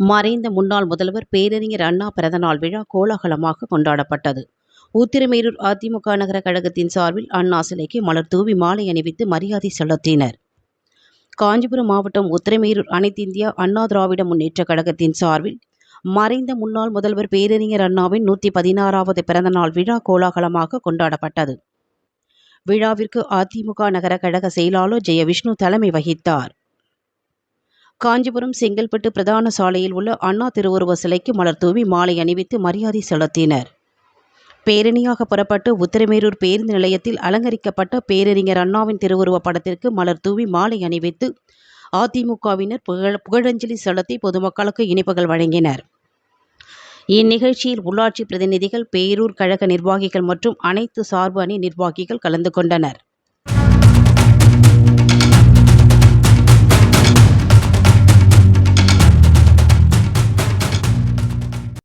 மறைந்த முன்னாள் முதல்வர் பேரறிஞர் அண்ணா பிறந்தநாள் விழா கோலாகலமாக கொண்டாடப்பட்டது. ஊத்திரமேரூர் அதிமுக நகர கழகத்தின் சார்பில் அண்ணா சிலைக்கு மலர் தூவி மாலை அணிவித்து மரியாதை செலுத்தினர். காஞ்சிபுரம் மாவட்டம் உத்திரமேரூர் அனைத்திந்தியா அண்ணா திராவிட முன்னேற்ற கழகத்தின் சார்பில் மறைந்த முன்னாள் முதல்வர் பேரறிஞர் அண்ணாவின் நூற்றி பதினாறாவது பிறந்தநாள் விழா கோலாகலமாக கொண்டாடப்பட்டது. விழாவிற்கு அதிமுக நகர கழக செயலாளர் ஜெயவிஷ்ணு தலைமை வகித்தார். காஞ்சிபுரம் செங்கல்பட்டு பிரதான சாலையில் உள்ள அண்ணா திருவுருவ சிலைக்கு மலர் தூவி மாலை அணிவித்து மரியாதை செலுத்தினர். பேரணியாக புறப்பட்டு உத்திரமேரூர் பேருந்து நிலையத்தில் அலங்கரிக்கப்பட்ட பேரறிஞர் அண்ணாவின் திருவுருவ படத்திற்கு மலர் தூவி மாலை அணிவித்து அதிமுகவினர் புகழ் புகழஞ்சலி செலுத்தி பொதுமக்களுக்கு இனிப்புகள் வழங்கினர். இந்நிகழ்ச்சியில் உள்ளாட்சி பிரதிநிதிகள் பேரூர் கழக நிர்வாகிகள் மற்றும் அனைத்து சார்பு அணி நிர்வாகிகள் கலந்து கொண்டனர்.